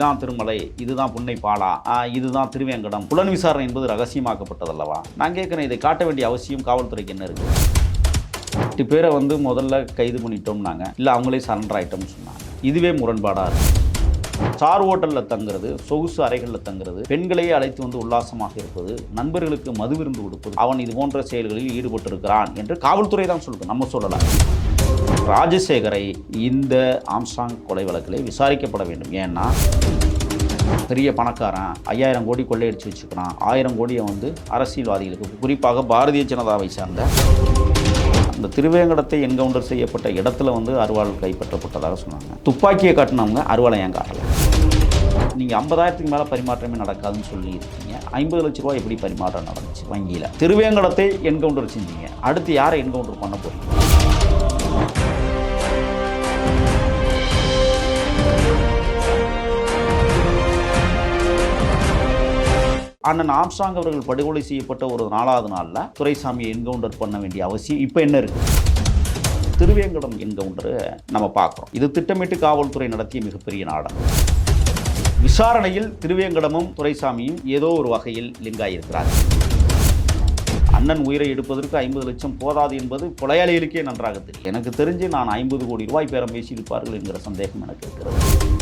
இதுதான் திருமலை இதுதான் புன்னைப்பாலா ஆ, இதுதான் திருவேங்கடம். புலன் விசாரணை என்பது ரகசியமாக்கப்பட்டதல்லவா? நான் கேட்குறேன் இதை காட்ட வேண்டிய அவசியம் காவல்துறைக்கு என்ன இருக்கு? எட்டு பேரை வந்து முதல்ல கைது பண்ணிட்டோம்னாங்க. இல்லை அவங்களே சரண்டர் ஆகிட்டோம்னு சொன்னாங்க. இதுவே முரண்பாடாக இருக்கு. ஸ்டார் ஹோட்டலில் தங்குறது சொகுசு அறைகளில் தங்குறது பெண்களையே அழைத்து வந்து உல்லாசமாக இருப்பது நண்பர்களுக்கு மது விருந்து கொடுப்பது அவன் இது போன்ற செயல்களில் ஈடுபட்டிருக்கிறான் என்று காவல்துறை தான் சொல்லுது. நம்ம சொல்லலாம் ராஜசேகரை இந்த ஆம்சாங் கொலை வழக்கில் விசாரிக்கப்பட வேண்டும். ஏன்னா பெரிய பணக்காரன் ஐயாயிரம் கோடி கொள்ளையடிச்சு வச்சுக்கிறான் ஆயிரம் கோடியை வந்து அரசியல்வாதிகளுக்கு குறிப்பாக பாரதிய ஜனதாவை சார்ந்த அந்த திருவேங்கடத்தை என்கவுண்டர் செய்யப்பட்ட இடத்துல வந்து அருவாள் கைப்பற்றப்பட்டதாக சொன்னாங்க. துப்பாக்கியை காட்டினவங்க அருவாளை ஏன் காட்டலை? நீங்கள் ஐம்பதாயிரத்துக்கு மேலே பரிமாற்றமே நடக்காதுன்னு சொல்லி இருக்கீங்க ஐம்பது லட்ச ரூபாய் எப்படி பரிமாற்றம் நடந்துச்சு வங்கியில்? திருவேங்கடத்தை என்கவுண்டர் செஞ்சீங்க. அடுத்து யாரை என்கவுண்டர் பண்ண போறீங்க? அண்ணன் ஆம்ஸ்டாங் அவர்கள் படுகொலை செய்யப்பட்ட ஒரு நாலாவது நாளில் துரைசாமியை என்கவுண்டர் பண்ண வேண்டிய அவசியம் இப்போ என்ன இருக்குது திருவேங்கடம் என்கவுண்டரு நம்ம பார்க்குறோம். இது திட்டமிட்டு காவல்துறை நடத்திய மிகப்பெரிய நாடகம். விசாரணையில் திருவேங்கடமும் துரைசாமியும் ஏதோ ஒரு வகையில் லிங்காயிருக்கிறார் அண்ணன் உயிரை எடுப்பதற்கு ஐம்பது லட்சம் போதாது என்பது கொலையாளிகளுக்கே நன்றாக தெரியும். எனக்கு தெரிஞ்சு நான் ஐம்பது கோடி ரூபாய் பேரம் பேசியிருப்பார்கள் என்கிற சந்தேகம் எனக்கு இருக்கிறது.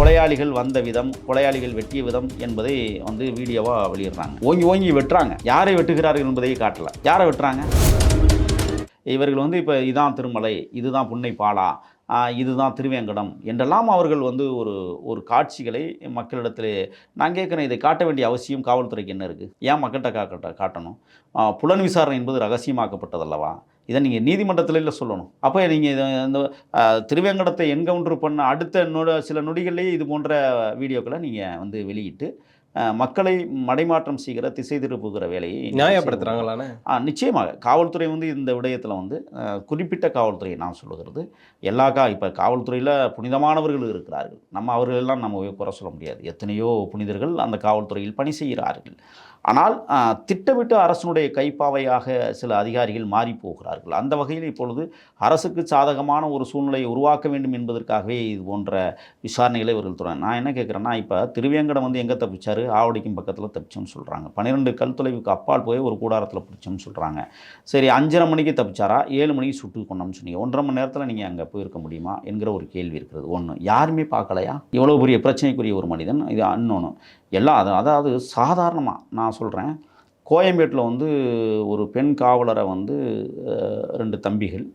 கொலையாளிகள் வந்த விதம் கொலையாளிகள் வெட்டிய விதம் என்பதை வந்து வீடியோவாக வெளியிடுறாங்க. ஓங்கி ஓங்கி வெட்டுறாங்க. யாரை வெட்டுகிறார்கள் என்பதையே காட்டல. யாரை வெட்டுறாங்க? இவர்கள் வந்து இப்போ இதான் திருமலை இதுதான் புன்னை பாலா இதுதான் திருவேங்கடம் என்றெல்லாம் அவர்கள் வந்து ஒரு ஒரு காட்சிகளை மக்களிடத்தில் நான் கேட்குறேன் இதை காட்ட வேண்டிய அவசியம் காவல்துறைக்கு என்ன இருக்குது ஏன் மக்கள்கிட்ட காட்ட காட்டணும்? புலன் விசாரணை என்பது ரகசியமாக்கப்பட்டதல்லவா? இதை நீங்கள் நீதிமன்றத்தில் இல்லை சொல்லணும். அப்போ நீங்கள் இதை இந்த திருவேங்கடத்தை என்கவுண்டர் பண்ண அடுத்த நொ சில நொடிகள்லேயே இது போன்ற வீடியோக்களை நீங்கள் வந்து வெளியிட்டு மக்களை மடைமாற்றம் செய்கிற திசை திருப்புகிற வேலையை ஆ நிச்சயமாக. காவல்துறை வந்து இந்த விடயத்தில் வந்து குறிப்பிட்ட காவல்துறையை நான் சொல்லுகிறது. எல்லா கா இப்போ காவல்துறையில் புனிதமானவர்கள் இருக்கிறார்கள். நம்ம அவர்களெல்லாம் நம்ம குறை சொல்ல முடியாது. எத்தனையோ புனிதர்கள் அந்த காவல்துறையில் பணி செய்கிறார்கள். ஆனால் திட்டமிட்டு அரசனுடைய கைப்பாவையாக சில அதிகாரிகள் மாறி போகிறார்கள் அந்த வகையில் இப்பொழுது அரசுக்கு சாதகமான ஒரு சூழ்நிலையை உருவாக்க வேண்டும் என்பதற்காகவே இது போன்ற விசாரணைகளை இவர்கள் தொடர் நான் என்ன கேட்குறேன்னா இப்போ திருவேங்கடம் வந்து எங்கே தப்பிச்சார்? ஆவடிக்கும் பக்கத்தில் தப்பிச்சோம்னு சொல்கிறாங்க பன்னிரெண்டு கல் தொலைவுக்கு அப்பால் போய் ஒரு கூடாரத்தில் பிடிச்சோம்னு சொல்கிறாங்க சரி அஞ்சரை மணிக்கு தப்பிச்சாரா? ஏழு மணிக்கு சுட்டு கொண்டோம்னு சொன்னீங்க. ஒன்றரை மணி நேரத்தில் நீங்கள் அங்கே போயிருக்க முடியுமா? என்கிற ஒரு கேள்வி இருக்கிறது. ஒன்று யாருமே பார்க்கலையா? இவ்வளோ பெரிய பிரச்சனைக்குரிய ஒரு மனிதன் இது அன்னொன்று எல்லாம் அது அதாவது சாதாரணமாக நான் சொல்கிறேன் கோயம்பேட்டில் வந்து ஒரு பெண் காவலரை வந்து ரெண்டு தம்பிகள்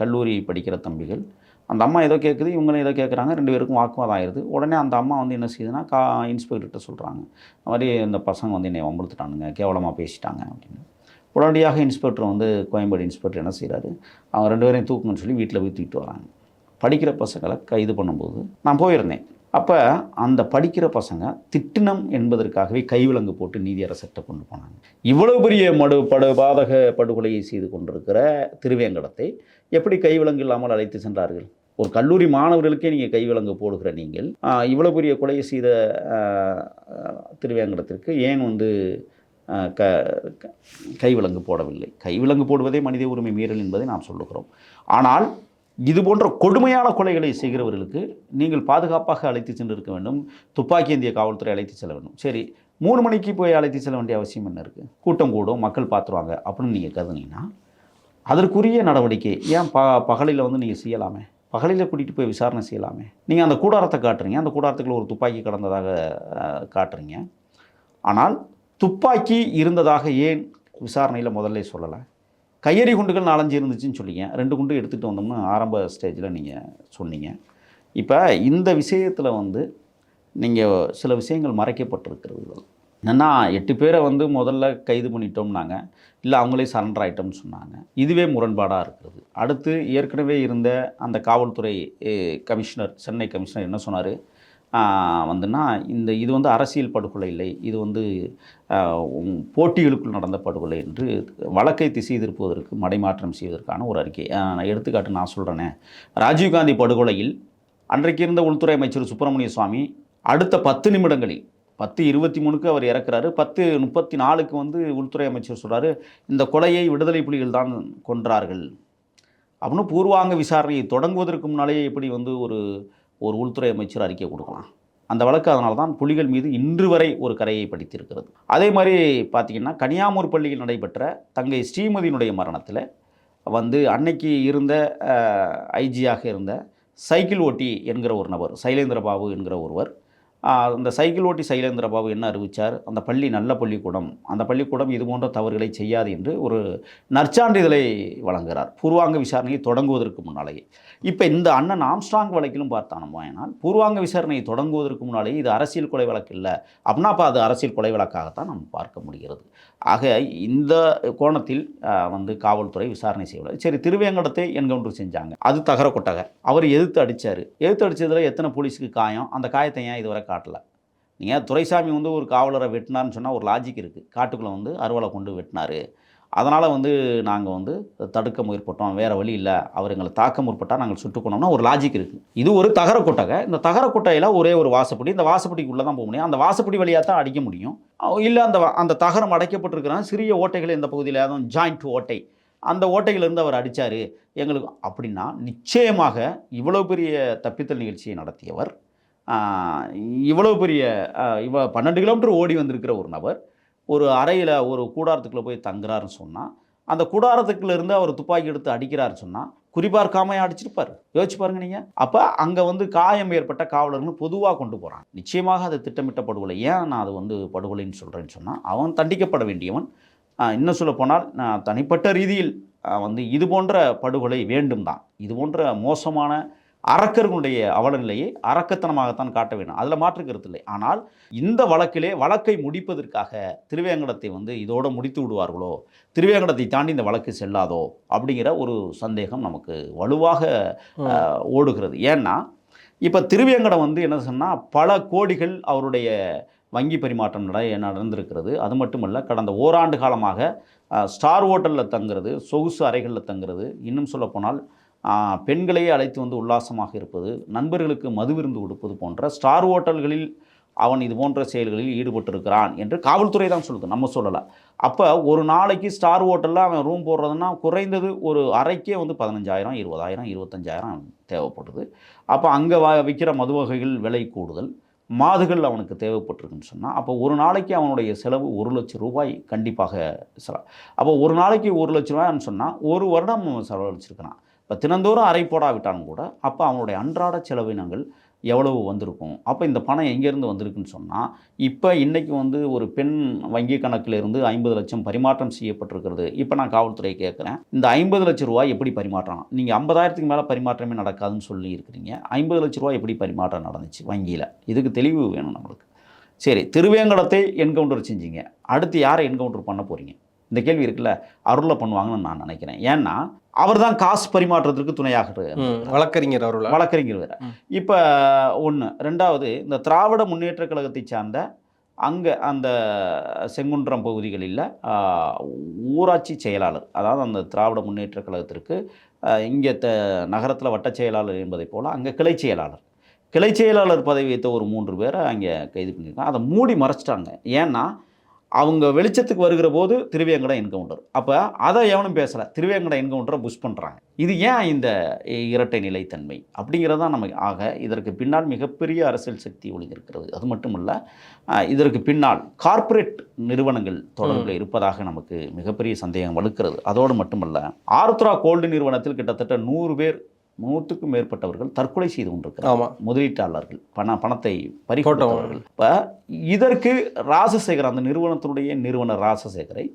கல்லூரி படிக்கிற தம்பிகள். அந்த அம்மா ஏதோ கேட்குது இவங்களும் ஏதோ கேட்குறாங்க ரெண்டு பேருக்கும் வாக்குவாதம் ஆயிடுது உடனே அந்த அம்மா வந்து என்ன செய்யுதுன்னா கா இன்ஸ்பெக்டர்கிட்ட சொல்கிறாங்க இந்த மாதிரி இந்த பசங்க வந்து என்னை வம்பளுத்துட்டானுங்க கேவலமாக பேசிட்டாங்க அப்படின்னு. உடனடியாக இன்ஸ்பெக்டர் வந்து கோயம்பேடு இன்ஸ்பெக்டர் என்ன செய்கிறாரு அவங்க ரெண்டு பேரையும் தூக்குங்கன்னு சொல்லி வீட்டில் போய் தூக்கிட்டு வராங்க. படிக்கிற பசங்களை கைது பண்ணும்போது நான் போயிருந்தேன். அப்போ அந்த படிக்கிற பசங்க திட்டினம் என்பதற்காகவே கைவிலங்கு போட்டு நீதியரசர்கிட்ட கொண்டு போனாங்க. இவ்வளவு பெரிய மடு படு பாதக படுகொலையை செய்து கொண்டிருக்கிற திருவேங்கடத்தை எப்படி கைவிலங்கு இல்லாமல் அழைத்து சென்றார்கள்? ஒரு கல்லூரி மாணவர்களுக்கே நீங்கள் கைவிலங்கு போடுகிற நீங்கள் இவ்வளோ பெரிய கொலையை செய்த திருவேங்கடத்திற்கு ஏன் வந்து க க- கைவிலங்கு போடவில்லை? கைவிலங்கு போடுவதே மனித உரிமை மீறல் என்பதை நாம் சொல்லுகிறோம். ஆனால் இது போன்ற கொடுமையான கொலைகளை செய்கிறவர்களுக்கு நீங்கள் பாதுகாப்பாக அழைத்து சென்றிருக்க வேண்டும். துப்பாக்கி இந்திய காவல்துறை அழைத்து செல்ல வேண்டும். சரி மூணு மணிக்கு போய் அழைத்து செல்ல வேண்டிய அவசியம் என்ன இருக்குது கூட்டம் கூடும் மக்கள் பார்த்துருவாங்க அப்படின்னு நீங்கள் கருதுனீங்கன்னா அதற்குரிய நடவடிக்கை ஏன் ப பகலில் வந்து நீங்கள் செய்யலாமே? பகலில் கூட்டிகிட்டு போய் விசாரணை செய்யலாமே? நீங்கள் அந்த கூடாரத்தை காட்டுறீங்க. அந்த கூடாரத்துக்குள்ள ஒரு துப்பாக்கி கடந்ததாக காட்டுறீங்க. ஆனால் துப்பாக்கி இருந்ததாக ஏன் விசாரணையில் முதல்ல சொல்லலை? கையெறி குண்டுகள் நாலஞ்சு இருந்துச்சுன்னு சொல்லிங்க. ரெண்டு குண்டு எடுத்துகிட்டு வந்தோம்னு ஆரம்ப ஸ்டேஜில் நீங்கள் சொன்னீங்க. இப்போ இந்த விஷயத்தில் வந்து நீங்கள் சில விஷயங்கள் மறைக்கப்பட்டிருக்கிறது. என்னென்னா எட்டு பேரை வந்து முதல்ல கைது பண்ணிட்டோம்னாங்க. இல்லை அவங்களே சரண்டர் ஆகிட்டோம்னு சொன்னாங்க. இதுவே முரண்பாடாக இருக்கிறது. அடுத்து ஏற்கனவே இருந்த அந்த காவல்துறை கமிஷனர் சென்னை கமிஷனர் என்ன சொன்னார்? வந்துன்னா இந்த இது வந்து அரசியல் படுகொலை இல்லை. இது வந்து போட்டிகளுக்குள் நடந்த படுகொலை என்று வழக்கை திசை திருப்புவதற்கு மடைமாற்றம் செய்வதற்கான ஒரு அறிக்கை. நான் எடுத்துக்காட்டு நான் சொல்கிறேனே ராஜீவ்காந்தி படுகொலையில் அன்றைக்கு இருந்த உள்துறை அமைச்சர் சுப்பிரமணிய சுவாமி அடுத்த பத்து நிமிடங்களில் பத்து இருபத்தி மூணுக்கு அவர் இறக்குறாரு. பத்து முப்பத்தி நாலுக்கு வந்து உள்துறை அமைச்சர் சொல்கிறாரு இந்த கொலையை விடுதலை புலிகள் தான் கொன்றார்கள். அப்படின்னு பூர்வாங்க விசாரணையை தொடங்குவதற்கு முன்னாலேயே எப்படி வந்து ஒரு ஒரு உள்துறை அமைச்சர் அறிக்கை கொடுக்கலாம். அந்த வழக்கு அதனால தான் புலிகள் மீது இன்று வரை ஒரு கரையை படித்திருக்கிறது. அதே மாதிரி பார்த்திங்கன்னா கனியாமூர் பள்ளியில் நடைபெற்ற தங்கை ஸ்ரீமதியினுடைய மரணத்தில் வந்து அன்னைக்கு இருந்த ஐஜியாக இருந்த சைக்கிள் ஓட்டி என்கிற ஒரு நபர் சைலேந்திர பாபு என்கிற ஒருவர் அந்த சைக்கிள் ஓட்டி சைலேந்திர பாபு என்ன அறிவித்தார் அந்த பள்ளி நல்ல பள்ளிக்கூடம். அந்த பள்ளிக்கூடம் இது போன்ற தவறுகளை செய்யாது என்று ஒரு நற்சான்றிதழை வழங்குகிறார். பூர்வாங்க விசாரணையை தொடங்குவதற்கு முன்னாலேயே. இப்போ இந்த அண்ணன் ஆம்ஸ்ட்ராங் வழக்கிலும் பார்த்தானோமானால் பூர்வாங்க விசாரணையை தொடங்குவதற்கு முன்னாலேயே இது அரசியல் கொலை வழக்கு இல்லை. அப்படின்னா அப்போ அது அரசியல் கொலை வழக்காகத்தான் நம்ம பார்க்க முடிகிறது. ஆக இந்த கோணத்தில் வந்து காவல்துறை விசாரணை செய்யவில்லை. சரி திருவேங்கடத்தை என்கவுண்டர் செஞ்சாங்க. அது தகர கொட்டகை அவர் எதிர்த்து அடித்தார் எதிர்த்து அடித்ததில் எத்தனை போலீஸுக்கு காயம்? அந்த காயத்தை ஏன் இதுவரை காட்டில். நீங்கள் துரைசாமி வந்து ஒரு காவலரை வெட்டினார்னு சொன்னால் ஒரு லாஜிக் இருக்குது காட்டுக்குள்ளே வந்து அறுவலை கொண்டு வெட்டினாரு. அதனால் வந்து நாங்கள் வந்து தடுக்க முற்பட்டோம் வேறு வழி இல்லை. அவர் எங்களை தாக்க முற்பட்டால் நாங்கள் சுட்டுக்கணும்னா ஒரு லாஜிக் இருக்குது இது ஒரு தகர கொட்டகை. இந்த தகர கொட்டையில் ஒரே ஒரு வாசப்படி. இந்த வாசப்படிக்குள்ளே தான் போக முடியும். அந்த வாசப்படி வழியாக தான் அடிக்க முடியும். இல்லை அந்த வ- அந்த தகரம் அடைக்கப்பட்டிருக்கிற சிறிய ஓட்டைகள் இந்த பகுதியில்? ஏதாவது ஜாயிண்ட் ஓட்டை. அந்த ஓட்டையிலேருந்து அவர் அடித்தார் எங்களுக்கு அப்படின்னா நிச்சயமாக இவ்வளோ பெரிய தப்பித்தல் நிகழ்ச்சியை நடத்தியவர் இவ்வளோ பெரிய இவ பன்னெண்டு கிலோமீட்டர் ஓடி வந்திருக்கிற ஒரு நபர் ஒரு அறையில் ஒரு கூடாரத்துக்குள்ளே போய் தங்குறாருன்னு சொன்னால் அந்த கூடாரத்துக்குள்ளேருந்து அவர் துப்பாக்கி எடுத்து அடிக்கிறாருன்னு சொன்னால் குறிபார்க்காமையே அடிச்சிருப்பார். யோசிச்சு பாருங்க நீங்கள் அப்போ அங்கே வந்து காயம் ஏற்பட்ட காவலர்கள் பொதுவாக கொண்டு போகிறான் நிச்சயமாக அது திட்டமிட்ட படுகொலை ஏன் நான் அது வந்து படுகொலைன்னு சொல்கிறேன்னு சொன்னால் அவன் தண்டிக்கப்பட வேண்டியவன். இன்னும் சொல்ல போனால் நான் தனிப்பட்ட ரீதியில் வந்து இது போன்ற படுகொலை வேண்டும் தான் இது போன்ற மோசமான அரக்கர்களுடைய அவலநிலையை அரக்கத்தனமாகத்தான் காட்ட வேண்டும். அதில் மாற்று கருத்து இல்லை. ஆனால் இந்த வழக்கிலே வழக்கை முடிப்பதற்காக திருவேங்கடத்தை வந்து இதோட முடித்து விடுவார்களோ? திருவேங்கடத்தை தாண்டி இந்த வழக்கு செல்லாதோ? அப்படிங்கிற ஒரு சந்தேகம் நமக்கு வலுவாக ஓடுகிறது. ஏன்னா இப்போ திருவேங்கடம் வந்து என்ன சொன்னால் பல கோடிகள் அவருடைய வங்கி பரிமாற்றம் நட நடந்திருக்கிறது. அது மட்டுமல்ல கடந்த ஓராண்டு காலமாக ஸ்டார் ஹோட்டலில் தங்குறது சொகுசு அறைகளில் தங்குறது இன்னும் சொல்லப்போனால் பெண்களையே அழைத்து வந்து உல்லாசமாக இருப்பது நண்பர்களுக்கு மது விருந்து கொடுப்பது போன்ற ஸ்டார் ஹோட்டல்களில் அவன் இது போன்ற செயல்களில் ஈடுபட்டிருக்கிறான் என்று காவல்துறை தான் சொல்லுது நம்ம சொல்லலை. அப்போ ஒரு நாளைக்கு ஸ்டார் ஹோட்டலில் அவன் ரூம் போடுறதுன்னா குறைந்தது ஒரு அறைக்கே வந்து பதினஞ்சாயிரம் இருபதாயிரம் இருபத்தஞ்சாயிரம் தேவைப்படுது. அப்போ அங்கே விற்கிற மது வகைகள் விலை கூடுதல் மாதுகள் அவனுக்கு தேவைப்பட்டிருக்குன்னு சொன்னால் அப்போ ஒரு நாளைக்கு அவனுடைய செலவு ஒரு லட்சம் ரூபாய் கண்டிப்பாக செலவு. அப்போ ஒரு நாளைக்கு ஒரு லட்ச ரூபாய்னு சொன்னால் ஒரு வருடம் அவன் செலவழிச்சிருக்கிறான். இப்போ தினந்தோறும் அறை போடாவிட்டாலும் கூட அப்போ அவனுடைய அன்றாட செலவினங்கள் எவ்வளவு வந்திருக்கும்? அப்போ இந்த பணம் எங்கேருந்து வந்திருக்குன்னு சொன்னால் இப்போ இன்றைக்கி வந்து ஒரு பெண் வங்கி கணக்கிலிருந்து ஐம்பது லட்சம் பரிமாற்றம் செய்யப்பட்டிருக்கிறது. இப்போ நான் காவல்துறை கேட்குறேன். இந்த ஐம்பது லட்ச ரூபாய் எப்படி பரிமாற்றம்? நீங்கள் ஐம்பதாயிரத்துக்கு மேலே பரிமாற்றமே நடக்காதுன்னு சொல்லி இருக்கிறீங்க. ஐம்பது லட்ச ரூபாய் எப்படி பரிமாற்றம் நடந்துச்சு வங்கியில்? இதுக்கு தெளிவு வேணும் நம்மளுக்கு. சரி திருவேங்கடத்தை என்கவுண்டர் செஞ்சீங்க. அடுத்து யாரை என்கவுண்டர் பண்ண போகிறீங்க இந்த கேள்வி இருக்குல்ல அருளை பண்ணுவாங்கன்னு நான் நினைக்கிறேன். ஏன்னா அவர் தான் காசு பரிமாற்றத்திற்கு துணையாக இருக்காரு. ம், வழக்கறிஞர் அவர்களா வழக்கறிஞர் வேற. இப்போ ஒன்று ரெண்டாவது இந்த திராவிட முன்னேற்ற கழகத்தை சார்ந்த அங்கே அந்த செங்குன்றம் பகுதிகளில் ஊராட்சி செயலாளர் அதாவது அந்த திராவிட முன்னேற்ற கழகத்திற்கு இங்கே த நகரத்தில் வட்ட செயலாளர் என்பதைப் போல் அங்கே கிளை செயலாளர். கிளை செயலாளர் பதவி வைத்த ஒரு மூன்று பேரை அங்கே கைது பண்ணியிருக்காங்க. அதை மூடி மறைச்சிட்டாங்க. ஏன்னா அவங்க வெளிச்சத்துக்கு வருகிற போது திருவேங்கடம் என்கவுண்டர். அப்போ அதை எவனும் பேசலை. திருவேங்கடம் என்கவுண்டரை புஷ் பண்ணுறாங்க இது ஏன் இந்த இரட்டை நிலைத்தன்மை? அப்படிங்கிறது தான் நமக்கு ஆக இதற்கு பின்னால் மிகப்பெரிய அரசியல் சக்தி ஒளிந்திருக்கிறது. அது மட்டுமல்ல ஆஹ், இதற்கு பின்னால் கார்ப்பரேட் நிறுவனங்கள் தொடர்பில் இருப்பதாக நமக்கு மிகப்பெரிய சந்தேகம் வலுக்கிறது. அதோடு மட்டுமல்ல ஆருத்ரா கோல்டு நிறுவனத்தில் கிட்டத்தட்ட நூறு பேர் நூற்றுக்கும் மேற்பட்டவர்கள் தற்கொலை செய்து கொண்டிருக்கிறார் முதலீட்டாளர்கள் பண பணத்தை பறிகொடுத்தவர்கள். இப்போ இதற்கு ராஜசேகர் அந்த நிறுவனத்தினுடைய நிறுவனர் ராஜசேகரை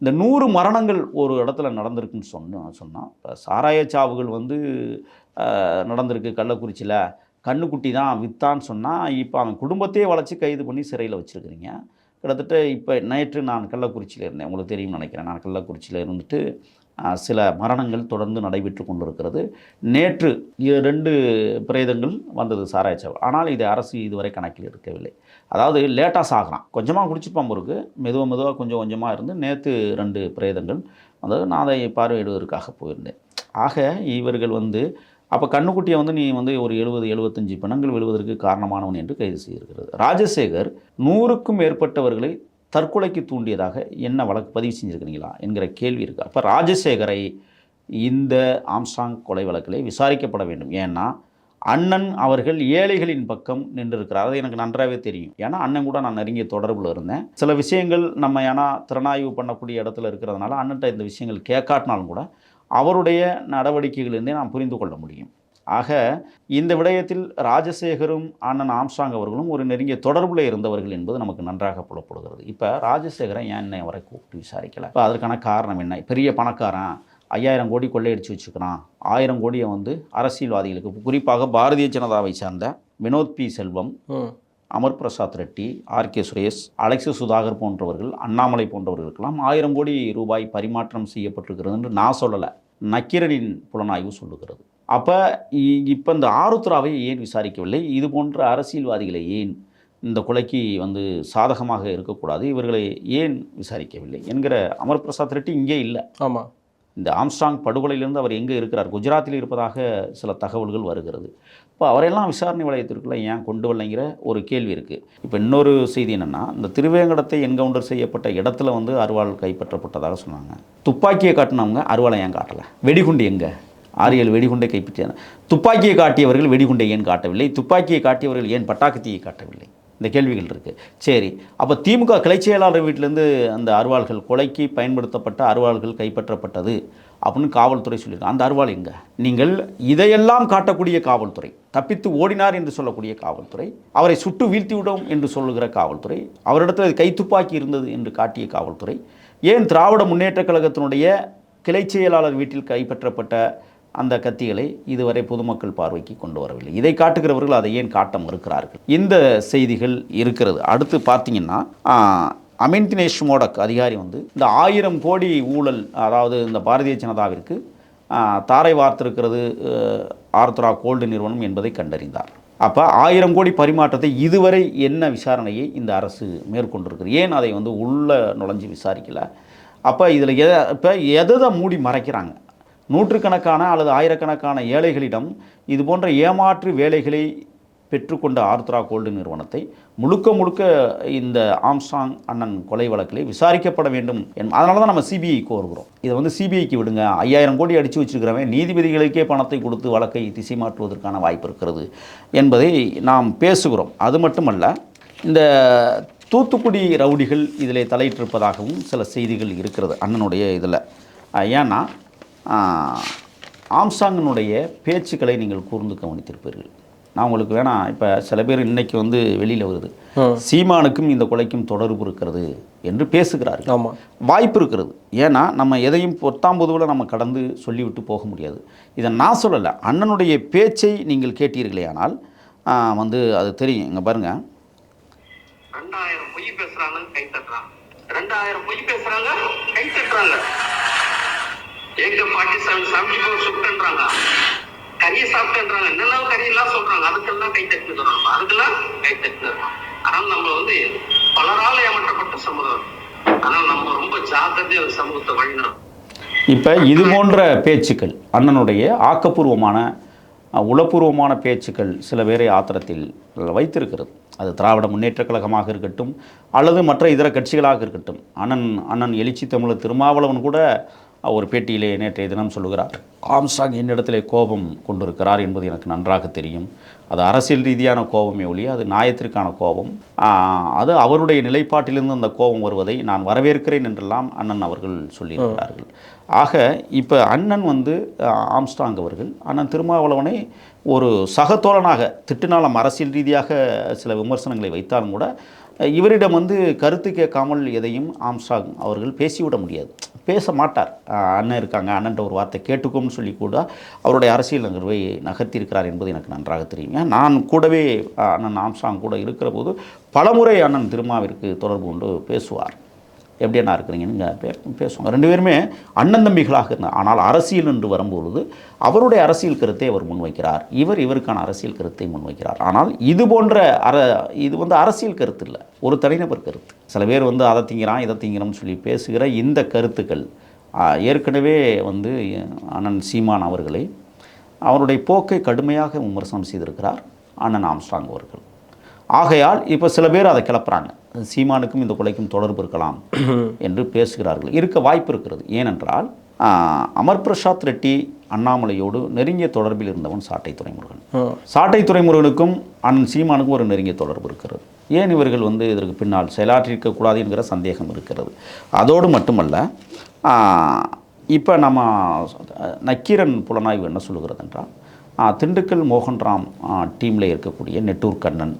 இந்த நூறு மரணங்கள் ஒரு இடத்துல நடந்திருக்குன்னு சொன்ன சொன்னால் இப்போ சாராய சாவுகள் வந்து நடந்திருக்கு கள்ளக்குறிச்சியில். கண்ணுக்குட்டி தான் வித்தான்னு சொன்னால் இப்போ அவன் குடும்பத்தையே வளைச்சி கைது பண்ணி சிறையில் வச்சுருக்கிறீங்க. கிட்டத்தட்ட இப்போ நேற்று நான் கள்ளக்குறிச்சியில் இருந்தேன். உங்களுக்கு தெரியும்னு நினைக்கிறேன். நான் கள்ளக்குறிச்சியில் இருந்துட்டு சில மரணங்கள் தொடர்ந்து நடைபெற்று கொண்டிருக்கிறது. நேற்று இ- ரெண்டு பிரேதங்கள் வந்தது சாராய ஆனால் இது அரசு இதுவரை கணக்கில் இருக்கவில்லை அதாவது லேட்டாக சாகலாம். கொஞ்சமாக குடிச்சிருப்பான் பொருக்கு மெதுவாக மெதுவாக கொஞ்சம் கொஞ்சமாக இருந்து நேற்று ரெண்டு பிரேதங்கள் வந்தது. நான் அதை பார்வையிடுவதற்காக போயிருந்தேன். ஆக இவர்கள் வந்து அப்போ கண்ணுக்குட்டியை வந்து நீ வந்து ஒரு எழுபது எழுபத்தஞ்சு பிணங்கள் விழுவதற்கு காரணமானவன் என்று கைது செய்திருக்கிறது. ராஜசேகர் நூறுக்கும் மேற்பட்டவர்களை தற்கொலைக்கு தூண்டியதாக என்ன வழக்கு பதிவு செஞ்சுருக்கிறீங்களா என்கிற கேள்வி இருக்குது அப்போ ராஜசேகரை இந்த ஆம்ஸ்டாங் கொலை வழக்கிலே விசாரிக்கப்பட வேண்டும். ஏன்னா அண்ணன் அவர்கள் ஏழைகளின் பக்கம் நின்றிருக்கிறார். அது எனக்கு நன்றாகவே தெரியும். ஏன்னா அண்ணன் கூட நான் நெருங்கிய தொடர்பில் இருந்தேன். சில விஷயங்கள் நம்ம ஏன்னா திறனாய்வு பண்ணக்கூடிய இடத்துல இருக்கிறதுனால அண்ணன்ட்ட இந்த விஷயங்கள் கேட்காட்டினாலும் கூட அவருடைய நடவடிக்கைகளிலிருந்தே நான் புரிந்து கொள்ள முடியும். ஆக இந்த விடயத்தில் ராஜசேகரும் அண்ணன் ஆம்ஸ்டாங் அவர்களும் ஒரு நெருங்கிய தொடர்பில் இருந்தவர்கள் என்பது நமக்கு நன்றாக புலப்படுகிறது. இப்போ ராஜசேகரன் ஏன் என்னை அவரை கூப்பிட்டு விசாரிக்கல? இப்போ அதற்கான காரணம் என்ன? பெரிய பணக்காரன் ஐயாயிரம் கோடி கொள்ளையடிச்சு வச்சுக்கிறான். ஆயிரம் கோடியை வந்து அரசியல்வாதிகளுக்கு குறிப்பாக பாரதிய ஜனதாவை சார்ந்த Vinod P. Selvam Amar Prasad Reddy R. K. Suresh Alexi Sudhakar போன்றவர்கள் அண்ணாமலை போன்றவர்களுக்கெல்லாம் ஆயிரம் கோடி ரூபாய் பரிமாற்றம் செய்யப்பட்டிருக்கிறது என்று நான் சொல்லலை. நக்கீரனின் புலனாய்வு சொல்லுகிறது. அப்போ இப்போ இந்த ஆருத்ராவை ஏன் விசாரிக்கவில்லை? இது போன்ற அரசியல்வாதிகளை ஏன் இந்த கொலைக்கு வந்து சாதகமாக இருக்கக்கூடாது? இவர்களை ஏன் விசாரிக்கவில்லை? என்கிற அமர் பிரசாத் ரெட்டி இங்கே இல்லை. ஆமாம் இந்த ஆம்ஸ்டாங் படுகொலையிலிருந்து அவர் எங்கே இருக்கிறார்? குஜராத்தில் இருப்பதாக சில தகவல்கள் வருகிறது. இப்போ அவரெல்லாம் விசாரணை வளையத்திற்குள்ள ஏன் கொண்டு வரலைங்கிற ஒரு கேள்வி இருக்குது இப்போ இன்னொரு செய்தி என்னென்னா இந்த திருவேங்கடத்தை என்கவுண்டர் செய்யப்பட்ட இடத்துல வந்து அருவாள் கைப்பற்றப்பட்டதாக சொன்னாங்க. துப்பாக்கியை காட்டினவங்க அருவாளை ஏன் காட்டலை? வெடிகுண்டு எங்கே? ஆரியல் வெடிகுண்டை கைப்பற்றிய துப்பாக்கியை காட்டியவர்கள் வெடிகுண்டை ஏன் காட்டவில்லை? துப்பாக்கியை காட்டியவர்கள் ஏன் பட்டாக்கத்தியை காட்டவில்லை? இந்த கேள்விகள் இருக்குது சரி அப்போ திமுக கிளை செயலாளர் வீட்டிலேருந்து அந்த அருவாள்கள் கொலைக்கு பயன்படுத்தப்பட்ட அருவாள்கள் கைப்பற்றப்பட்டது அப்படின்னு காவல்துறை சொல்லியிருக்கு. அந்த அருவாள் எங்க? நீங்கள் இதையெல்லாம் காட்டக்கூடிய காவல்துறை தப்பித்து ஓடினார் என்று சொல்லக்கூடிய காவல்துறை அவரை சுட்டு வீழ்த்திவிடும் என்று சொல்லுகிற காவல்துறை அவரிடத்தில் கைத்துப்பாக்கி இருந்தது என்று காட்டிய காவல்துறை ஏன் திராவிட முன்னேற்ற கழகத்தினுடைய கிளை செயலாளர் வீட்டில் கைப்பற்றப்பட்ட அந்த கத்திகளை இதுவரை பொதுமக்கள் பார்வைக்கு கொண்டு வரவில்லை. இதை காட்டுகிறவர்கள் அதை ஏன் காட்ட மறுக்கிறார்கள்? இந்த செய்திகள் இருக்கிறது. அடுத்து பார்த்தீங்கன்னா அமின் தினேஷ் மோடக் அதிகாரி வந்து இந்த ஆயிரம் கோடி ஊழல் அதாவது இந்த பாரதிய ஜனதாவிற்கு தாரை வார்த்திருக்கிறது ஆர்த்ரா கோல்டு நிறுவனம் என்பதை கண்டறிந்தார். அப்போ ஆயிரம் கோடி பரிமாற்றத்தை இதுவரை என்ன விசாரணையை இந்த அரசு மேற்கொண்டிருக்கிறது? ஏன் அதை வந்து உள்ளே நுழைஞ்சு விசாரிக்கல? அப்போ இதில் எதை இப்போ எதை மூடி மறைக்கிறாங்க? நூற்றுக்கணக்கான அல்லது ஆயிரக்கணக்கான ஏழைகளிடம் இது போன்ற ஏமாற்று வேலைகளை பெற்றுக்கொண்ட ஆர்த்ரா கோல்டு நிறுவனத்தை முழுக்க முழுக்க இந்த ஆம்ஸ்டாங் அண்ணன் கொலை வழக்கிலே விசாரிக்கப்பட வேண்டும் என் அதனால தான் நம்ம சிபிஐ கோருகிறோம் இதை வந்து சிபிஐக்கு விடுங்க. ஐயாயிரம் கோடி அடித்து வச்சிருக்கிறவன் நீதிபதிகளுக்கே பணத்தை கொடுத்து வழக்கை திசை மாற்றுவதற்கான வாய்ப்பு இருக்கிறது என்பதை நாம் பேசுகிறோம். அது மட்டுமல்ல இந்த தூத்துக்குடி ரவுடிகள் இதில் தலையிட்டிருப்பதாகவும் சில செய்திகள் இருக்கிறது அண்ணனுடைய இதில். ஏன்னா ஆம்சாங்கினுடைய பேச்சுக்களை நீங்கள் கூர்ந்து கவனித்திருப்பீர்கள். நான் உங்களுக்கு வேணாம் இப்போ சில பேர் இன்னைக்கு வந்து வெளியில் வருது. சீமானுக்கும் இந்த கொலைக்கும் தொடர்பு இருக்கிறது என்று பேசுகிறார்கள். ஆமாம் வாய்ப்பு இருக்கிறது. ஏன்னா நம்ம எதையும் பொத்தாம் பொதுவில் நம்ம கடந்து சொல்லிவிட்டு போக முடியாது. இதை நான் சொல்லலை. அண்ணனுடைய பேச்சை நீங்கள் கேட்டீர்களே ஆனால் வந்து அது தெரியும். இங்கே பாருங்கள் ரெண்டாயிரம் பொய் பேசுறாங்க கை தட்டுறாங்க. ரெண்டாயிரம் பொய் பேசுறாங்க கை தட்டுறாங்க. எங்க ஃபார்ட்டி செவன் செவன்டி ஃபோர் சுட்டுன்றாங்க. கறியை சாப்பிட்டுன்றாங்க. என்னெல்லாம் கறியெல்லாம் சொல்றாங்க? அதுக்கெல்லாம் கை தட்டுன்னு அதுக்கெல்லாம் கை தட்டுன்னு ஆனால் நம்ம வந்து பலரால் ஏமாற்றப்பட்ட சமூகம் ஆனால் நம்ம ரொம்ப ஜாக்கிரதையாக சமூகத்தை வழிநடத்தும் இப்போ இது போன்ற பேச்சுக்கள் அண்ணனுடைய ஆக்கப்பூர்வமான உளப்பூர்வமான பேச்சுக்கள் சில பேரை ஆத்திரத்தில் வைத்திருக்கிறது. அது திராவிட முன்னேற்றக் கழகமாக இருக்கட்டும் அல்லது மற்ற இதர கட்சிகளாக இருக்கட்டும். அண்ணன் அண்ணன் எழுச்சி தமிழர் திருமாவளவன் கூட ஒரு பேட்டியிலே நேற்றைய தினம் சொல்லுகிறார் ஆம்ஸ்டாங் என்னிடத்திலே கோபம் கொண்டிருக்கிறார் என்பது எனக்கு நன்றாக தெரியும். அது அரசியல் ரீதியான கோபமே ஒழிய அது நியாயத்திற்கான கோபம். அது அவருடைய நிலைப்பாட்டிலிருந்து அந்த கோபம் வருவதை நான் வரவேற்கிறேன் என்றெல்லாம் அண்ணன் அவர்கள் சொல்லியிருக்கிறார்கள். ஆக இப்போ அண்ணன் வந்து ஆம்ஸ்டாங் அவர்கள் அண்ணன் திருமாவளவனை ஒரு சகத்தோழனாக திட்டினாலும் அரசியல் ரீதியாக சில விமர்சனங்களை வைத்தாலும் கூட இவரிடம் வந்து கருத்து கேட்காமல் எதையும் ஆம்ஸ்டாங் அவர்கள் பேசிவிட முடியாது. பேச மாட்டார் அண்ணன் இருக்காங்க அண்ணன்ட்ட ஒரு வார்த்தை கேட்டுக்கோம்னு சொல்லி கூட அவருடைய அரசியல் நகர்வை நகர்த்தியிருக்கிறார் என்பது எனக்கு நன்றாக தெரியும் நான் கூடவே அண்ணன் ஆம்சாங் கூட இருக்கிற போது பலமுறை அண்ணன் திருமாவிற்கு தொடர்பு கொண்டு பேசுவார். எப்படி என்ன இருக்கிறீங்கன்னு பே பேசுவாங்க. ரெண்டு பேருமே அண்ணன் தம்பிகளாக இருந்தார் ஆனால் அரசியல் என்று வரும்பொழுது அவருடைய அரசியல் கருத்தை அவர் முன்வைக்கிறார். இவர் இவருக்கான அரசியல் கருத்தை முன்வைக்கிறார். ஆனால் இது போன்ற அர இது வந்து அரசியல் கருத்து இல்லை. ஒரு தனிநபர் கருத்து. சில பேர் வந்து அதை திங்கிறான் இதை திங்கிறோம்னு சொல்லி பேசுகிற இந்த கருத்துக்கள் ஏற்கனவே வந்து அண்ணன் சீமான் அவர்களை அவருடைய போக்கை கடுமையாக விமர்சனம் செய்திருக்கிறார் அண்ணன் ஆம்ஸ்டாங் அவர்கள். ஆகையால் இப்போ சில பேர் அதை கிளப்புறாங்க. சீமானுக்கும் இந்த கொலைக்கும் தொடர்பு இருக்கலாம் என்று பேசுகிறார்கள். இருக்க வாய்ப்பு இருக்கிறது. ஏனென்றால் அமர் பிரசாத் ரெட்டி அண்ணாமலையோடு நெருங்கிய தொடர்பில் இருந்தவன் சாட்டை துறைமுருகன். சாட்டை துறைமுருகனுக்கும் அண்ணன் சீமானுக்கும் ஒரு நெருங்கிய தொடர்பு இருக்கிறது. ஏன் இவர்கள் வந்து இதற்கு பின்னால் செயலாற்றிருக்கக்கூடாது என்கிற சந்தேகம் இருக்கிறது. அதோடு மட்டுமல்ல இப்போ நம்ம நக்கீரன் புலனாய்வு என்ன சொல்லுகிறது என்றால் திண்டுக்கல் மோகன்ராம் டீமில் இருக்கக்கூடிய நெட்டூர் கண்ணன்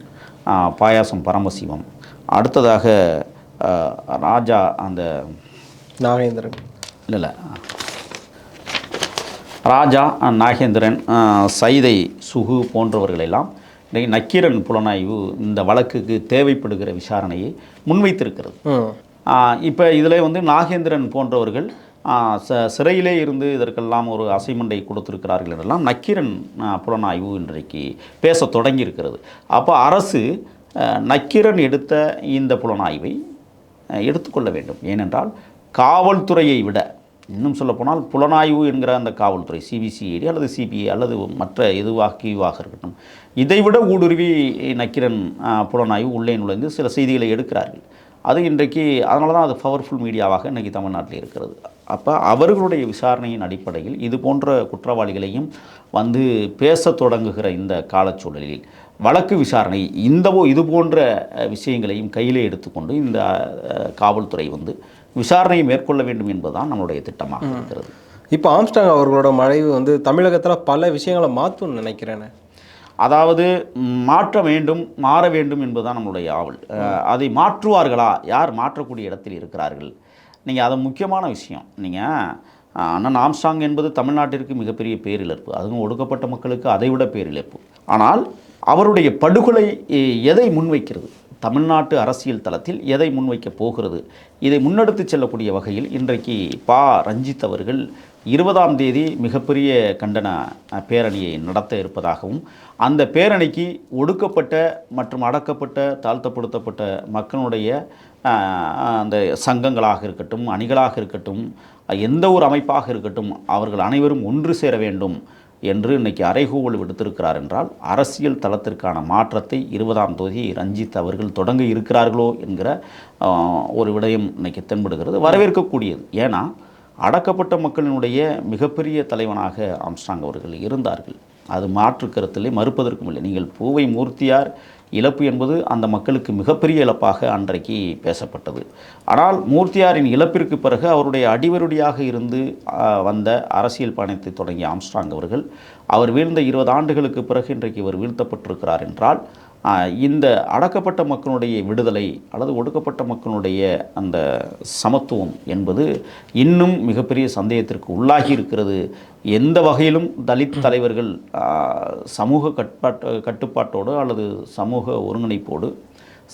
பாயாசம் பரமசிவம். அடுத்ததாக ராஜா அந்த நாகேந்திரன். இல்லை இல்லை. ராஜா நாகேந்திரன் சைதை சுகு போன்றவர்களெல்லாம் இன்றைக்கு நக்கீரன் புலனாய்வு இந்த வழக்குக்கு தேவைப்படுகிற விசாரணையை முன்வைத்திருக்கிறது. இப்போ இதில் வந்து நாகேந்திரன் போன்றவர்கள் ச சிறையிலே இருந்து இதற்கெல்லாம் ஒரு அசைமெண்டை கொடுத்திருக்கிறார்கள் என்றெல்லாம் நக்கீரன் புலனாய்வு இன்றைக்கு பேச தொடங்கியிருக்கிறது. அப்போ அரசு நக்கீரன் எடுத்த இந்த புலனாய்வை எடுத்துக்கொள்ள வேண்டும். ஏனென்றால் காவல்துறையை விட இன்னும் சொல்லப்போனால் புலனாய்வு என்கிற அந்த காவல்துறை சிபிசிஐடி அல்லது சிபிஐ அல்லது மற்ற எதுவாக கியூவாக இருக்கட்டும் இதைவிட ஊடுருவி நக்கிரன் புலனாய்வு உள்ளே நுழைந்து சில செய்திகளை எடுக்கிறார்கள். அது இன்றைக்கு அதனால தான் அது பவர்ஃபுல் மீடியாவாக இன்றைக்கி தமிழ்நாட்டில் இருக்கிறது. அப்போ அவர்களுடைய விசாரணையின் அடிப்படையில் இது போன்ற குற்றவாளிகளையும் வந்து பேசத் தொடங்குகிற இந்த காலச்சூழலில் வழக்கு விசாரணை இந்த போ- இது போன்ற விஷயங்களையும் கையிலே எடுத்துக்கொண்டு இந்த காவல்துறை வந்து விசாரணையை மேற்கொள்ள வேண்டும் என்பதுதான் நம்மளுடைய திட்டமாக இருக்கிறது. இப்போ ஆம்ஸ்டாங் அவர்களோட மறைவு வந்து தமிழகத்தில் பல விஷயங்களை மாற்றும்னு நினைக்கிறேனே. அதாவது மாற்ற வேண்டும் மாற வேண்டும் என்பதுதான் நம்மளுடைய ஆவல். அதை மாற்றுவார்களா? யார் மாற்றக்கூடிய இடத்தில் இருக்கிறார்கள்? நீங்கள் அது முக்கியமான விஷயம். நீங்கள் அண்ணன் ஆம்ஸ்டாங் என்பது தமிழ்நாட்டிற்கு மிகப்பெரிய பேரிழப்பு. அதுவும் ஒடுக்கப்பட்ட மக்களுக்கு அதைவிட பேரிழப்பு. ஆனால் அவருடைய படுகொலை எதை முன்வைக்கிறது? தமிழ்நாட்டு அரசியல் தளத்தில் எதை முன்வைக்கப் போகிறது? இதை முன்னெடுத்து செல்லக்கூடிய வகையில் இன்றைக்கு பா. ரஞ்சித் அவர்கள் இருபதாம் தேதி மிகப்பெரிய கண்டன பேரணியை நடத்த இருப்பதாகவும் அந்த பேரணிக்கு ஒடுக்கப்பட்ட மற்றும் அடக்கப்பட்ட தாழ்த்தப்படுத்தப்பட்ட மக்களுடைய அந்த சங்கங்களாக இருக்கட்டும் அணிகளாக இருக்கட்டும் எந்த ஒரு அமைப்பாக இருக்கட்டும் அவர்கள் அனைவரும் ஒன்று சேர வேண்டும் என்று இன்னைக்கு அறைகூவல் விடுத்திருக்கிறார் என்றால் அரசியல் தளத்திற்கான மாற்றத்தை இருபதாம் தேதி ரஞ்சித் அவர்கள் தொடங்க இருக்கிறார்களோ என்கிற ஒரு விடயம் இன்னைக்கு தென்படுகிறது வரவேற்கக்கூடியது. ஏன்னா அடக்கப்பட்ட மக்களினுடைய மிகப்பெரிய தலைவனாக ஆம்ஸ்ட்ராங் அவர்கள் இருந்தார்கள். அது மாற்று கருத்திலே மறுப்பதற்கும் இல்லை. நீங்கள் பூவை மூர்த்தியார் இழப்பு என்பது அந்த மக்களுக்கு மிகப்பெரிய இழப்பாக அன்றைக்கு பேசப்பட்டது. ஆனால் மூர்த்தியாரின் இழப்பிற்கு பிறகு அவருடைய அடிவருடியாக இருந்து வந்த அரசியல் பயணத்தை தொடங்கிய ஆம்ஸ்ட்ராங் அவர்கள் அவர் வீழ்ந்த இருபது ஆண்டுகளுக்கு பிறகு இன்றைக்கு இவர் வீழ்த்தப்பட்டிருக்கிறார் என்றால் இந்த அடக்கப்பட்ட மக்களுடைய விடுதலை அல்லது ஒடுக்கப்பட்ட மக்களுடைய அந்த சமத்துவம் என்பது இன்னும் மிகப்பெரிய சந்தேகத்திற்கு உள்ளாகி இருக்கிறது. எந்த வகையிலும் தலித் தலைவர்கள் சமூக கட்பாட்டு கட்டுப்பாட்டோடு அல்லது சமூக ஒருங்கிணைப்போடு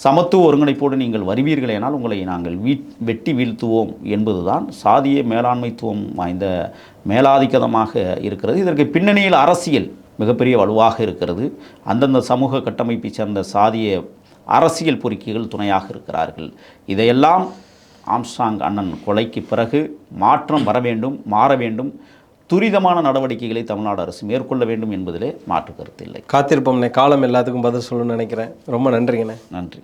சமத்துவ ஒருங்கிணைப்போடு நீங்கள் வருவீர்களேனால் உங்களை நாங்கள் வீ வெட்டி வீழ்த்துவோம் என்பதுதான் சாதிய மேலாண்மைத்துவம் வாய்ந்த மேலாதிக்கதமாக இருக்கிறது. இதற்கு பின்னணியில் அரசியல் மிகப்பெரிய வலுவாக இருக்கிறது. அந்தந்த சமூக கட்டமைப்பை சேர்ந்த சாதிய அரசியல் பொறுக்கிகள் துணையாக இருக்கிறார்கள். இதையெல்லாம் ஆம்ஸ்டாங் அண்ணன் கொலைக்கு பிறகு மாற்றம் வர வேண்டும் மாற வேண்டும். துரிதமான நடவடிக்கைகளை தமிழ்நாடு அரசு மேற்கொள்ள வேண்டும் என்பதிலே மாற்று கருத்தில்லை காத்திருப்போம்ண்ணே காலம் எல்லாத்துக்கும் பதில் சொல்லணும்னு நினைக்கிறேன். ரொம்ப நன்றிங்கண்ணே. நன்றி.